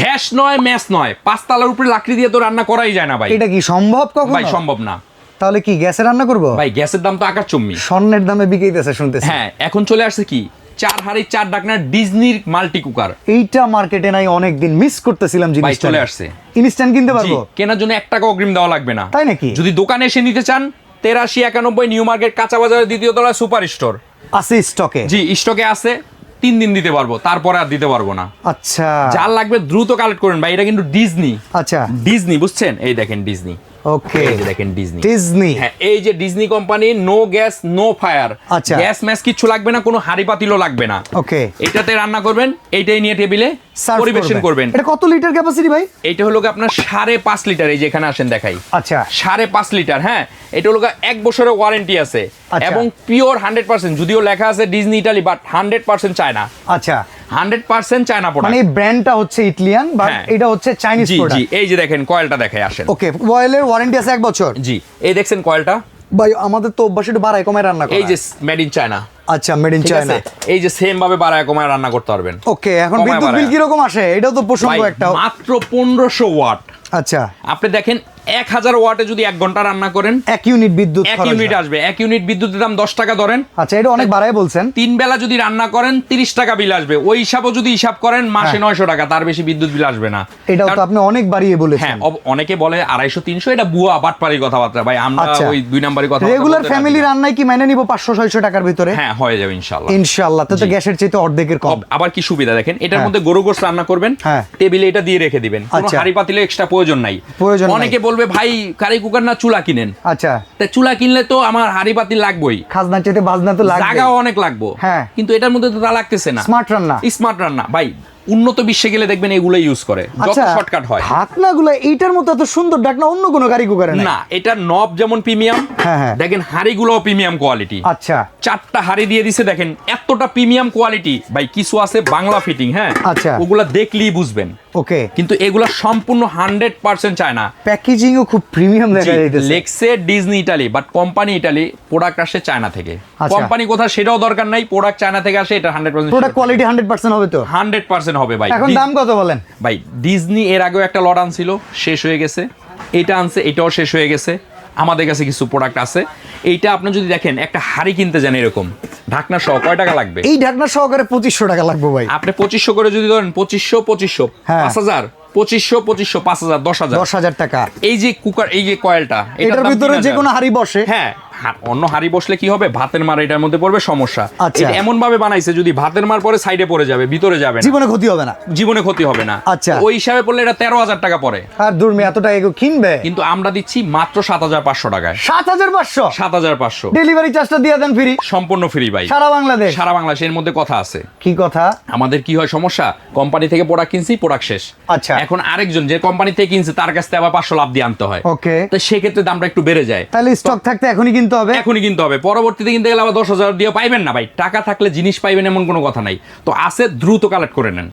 Gas নয় mass নয়। পাঁচতলার উপরে লাকড়ি দিয়ে তো রান্না করাই যায় না ভাই। এটা কি সম্ভব কখন? ভাই সম্ভব না। তাহলে কি গ্যাসে রান্না করব? ভাই গ্যাসের দাম তো আকাশ চম্মি। স্বর্ণের দামে বিকাইতেছে শুনতেছি। হ্যাঁ এখন চলে আসছে কি? চার হাড়ি চার ডাকনার ডিজনির মাল্টি কুকার। এইটা মার্কেটে নাই অনেক দিন মিস করতেছিলাম জিনিসটা চলে আসছে। ইনস্ট্যান্ট কিনতে পারব? কেনার জন্য এক টাকা অগ্রিম দেওয়া লাগবে না। তাই নাকি? যদি দোকানে এসে নিতে চান তেরাশি একানব্বই নিউ মার্কেট কাঁচা বাজারের দ্বিতীয় তলায় সুপার স্টোর। আছে স্টকে জি স্টকে আছে। তিন দিন দিতে পারব তারপরে আর দিতে পারব না। আচ্ছা। যার লাগবে দ্রুত কালেক্ট করেন ভাই এটা কিন্তু ডিজনি আচ্ছা। ডিজনি বুঝছেন? এই দেখেন ডিজনি ওকে। দেখেন ডিজনি ডিজনি হ্যাঁ এই যে Disney company no gas no fire আচ্ছা। গ্যাস ম্যাস কিচ্ছু লাগবে না কোনো হাড়ি পাতিলও লাগবে না। ওকে। এটাতে রান্না করবেন এইটাই নিয়ে টেবিলে পরিবেশন করবেন। এটা কত লিটার ক্যাপাসিটি ভাই? এইটা হলো আপনার সাড়ে পাঁচ লিটার এই যেখানে আসেন দেখাই। আচ্ছা। সাড়ে পাঁচ লিটার হ্যাঁ? এটা হলো এক বছরের ওয়ারেন্টি আছে। আচ্ছা। এবং পিওর হান্ড্রেড পার্সেন্ট যদিও লেখা আছে Disney Italy but hundred percent China আচ্ছা। হান্ড্রেড পার্সেন্ট চায়না প্রোডাক্ট মানে ব্র্যান্ডটা হচ্ছে ইটালিয়ান বাট হ্যাঁ। এটা হচ্ছে চাইনিজ প্রোডাক্ট জি এই যে দেখেন কয়েলটা দেখাই আসেন। ওকে কয়েলের ওয়ারেন্টি আছে এক বছর। জি এই দেখছেন কয়েলটা ভাই আমাদের তো অভ্যাস একটু বাড়ায় কমায় রান্না করা এই যে মেড ইন চায়না আচ্ছা মেড ইন চায়না এই যে সেম ভাবে বাড়ায় কমায় রান্না করতে পারবেন। ওকে এখন বিদ্যুৎ বিল। কীরকম আসে? এটাও তো প্রসঙ্গ একটা। মাত্র পনেরোশো ওয়াট। আচ্ছা। আপনি দেখেন এক হাজার ওয়াটে যদি এক ঘণ্টা রান্না করেন এক ইউনিট বিদ্যুৎ এক ইউনিট আসবে। এক ইউনিট বিদ্যুতের দাম দশ টাকা ধরেন। আচ্ছা এটা অনেক বাড়ায় বলছেন। তিন বেলা যদি রান্না করেন তিরিশ টাকা বিল আসবে। ওই হিসাবও যদি হিসাব করেন মাসে হ্যাঁ। নয়শো টাকা তার বেশি বিদ্যুৎ বিল আসবে না। এটাও তো আপনি অনেক বাড়িয়ে বলেছেন। হ্যাঁ অনেকে বলে আড়াইশো তিনশো এটা বুয়া বাটপারি কথাবার্তা। ভাই আমরা আচ্ছা। ওই দুই নাম্বারই কথা রেগুলার ফ্যামিলি রান্নায় কি মেনে নিব পাঁচশো ছয়শো টাকার ভিতরে? হ্যাঁ হয়ে যাবে ইনশাল্লাহ ইনশাআল্লাহ তো তো। গ্যাসের চাইতে অর্ধেকের কম। আবার কি সুবিধা দেখেন? এটার হ্যাঁ। মধ্যে গরু গোস রান্না করবেন হ্যাঁ। টেবিলে এটা দিয়ে রেখে দিবেন। কোনো আচ্ছা। হাড়ি পাতিলে এক্সট্রা প্রয়োজন নাই। প্রয়োজন অনেকে বলবে ভাই কারি কুকার না চুলা কিনেন? আচ্ছা। তা চুলা কিনলে তো আমার হাড়ি পাতিল লাগবেই। খাজনা চাইতে বাজনা তো লাগবে জায়গাও অনেক লাগবো। হ্যাঁ। কিন্তু এটার মধ্যে তো তা লাগতেছে না। স্মার্ট রান্না। স্মার্ট রান্না। ভাই উন্নত বিশ্বে গেলে দেখবেন এগুলো ইউজ করে। যত আচ্ছা শর্টকাট হয়। ঢাকনাগুলো এইটার মতো এত সুন্দর ঢাকনা অন্য কোনো গাড়ি কুকারে না এটা নব যেমন প্রিমিয়াম হ্যাঁ। দেখেন হাড়িগুলো প্রিমিয়াম কোয়ালিটি আচ্ছা। চারটা হাড়ি দিয়ে দিছে দেখেন এতটা প্রিমিয়াম কোয়ালিটি ভাই কিছু আছে বাংলা ফিটিং হ্যাঁ? আচ্ছা। ওগুলা দেখলেই বুঝবেন। ওকে কিন্তু এগুলা সম্পূর্ণ হান্ড্রেড পার্সেন্ট চায় না প্যাকেজিংও খুব প্রিমিয়াম দেখা যাইতেছে। লেক্সে Disney Italy but company Italy product আসে চায়না থেকে। আচ্ছা। কোম্পানি কোথাও সেটাও দরকার নাই প্রোডাক্ট চায়না থেকে আসে এটা hundred product percent quality hundred percent হবে তো? হান্ড্রেড পার্সেন্ট হবে ভাই। এখন দাম কত বলেন? ভাই ডিজনি এর আগেও একটা লট আনছিল শেষ হয়ে গেছে। এটা আনছে এটাও শেষ হয়ে গেছে। আমাদের কাছে কিছু প্রোডাক্ট আছে। এইটা আপনি যদি দেখেন একটা হাড়ি কিনতে যান এরকম। ঢাকনা সহ কয় টাকা লাগবে? এই ঢাকনা সহকারে পঁচিশশো টাকা লাগবে ভাই। আপনি পঁচিশশো করে যদি ধরেন পঁচিশশো পঁচিশশো হ্যাঁ। পাঁচ হাজার পঁচিশশো পঁচিশশো পাঁচ হাজার দশ হাজার। দশ হাজার টাকা। এই যে কুকার এই যে কয়েলটা এটার ভিতরে যে কোনো হাড়ি বসে। হ্যাঁ অন্য হাড়ি বসলে কি হবে? ভাতের মার এটার মধ্যে পড়বে সমস্যা। আচ্ছা। এটা এমন ভাবে বানাইছে যদি ভাতের মার পরে সাইডে পড়ে যাবে ভিতরে যাবে জীবনে ক্ষতি হবে না। জীবনে ক্ষতি হবে না। আচ্ছা। ওই হিসাবে পড়লে এটা তেরো হাজার টাকা পড়ে। আর দূর মেয়ে এত টাকা কেউ কিনবে? কিন্তু আমরা দিচ্ছি মাত্র সাত হাজার পাঁচশো টাকায়। সাত হাজার পাঁচশো? সাত হাজার পাঁচশো। ডেলিভারি চার্জটা দিয়ে দেন ফ্রি সম্পূর্ণ ফ্রি ভাই। সারা বাংলাদেশ। সারা বাংলাদেশের মধ্যে কথা আছে। কি কথা? আমাদের কি হয় সমস্যা? কোম্পানি থেকে প্রোডাক্ট কিনছি প্রোডাক্ট শেষ। আচ্ছা। এখন আরেকজন যে কোম্পানি থেকে কিনছে তার কাছ থেকে আবার পাঁচশো লাভ দিয়ে আনতে হয়। ওকে তো সেক্ষেত্রে দামটা একটু বেড়ে যায়। তাহলে স্টক থাকতে এখনই কিনতে হবে। এখনই কিনতে হবে। পরবর্তীতে কিনতে গেলে আবার দশ হাজার দিয়ে পাইবেন না ভাই। টাকা থাকলে জিনিস পাইবেন এমন কোনো কথা নাই। তো আছে, দ্রুত কালেক্ট করে নেন।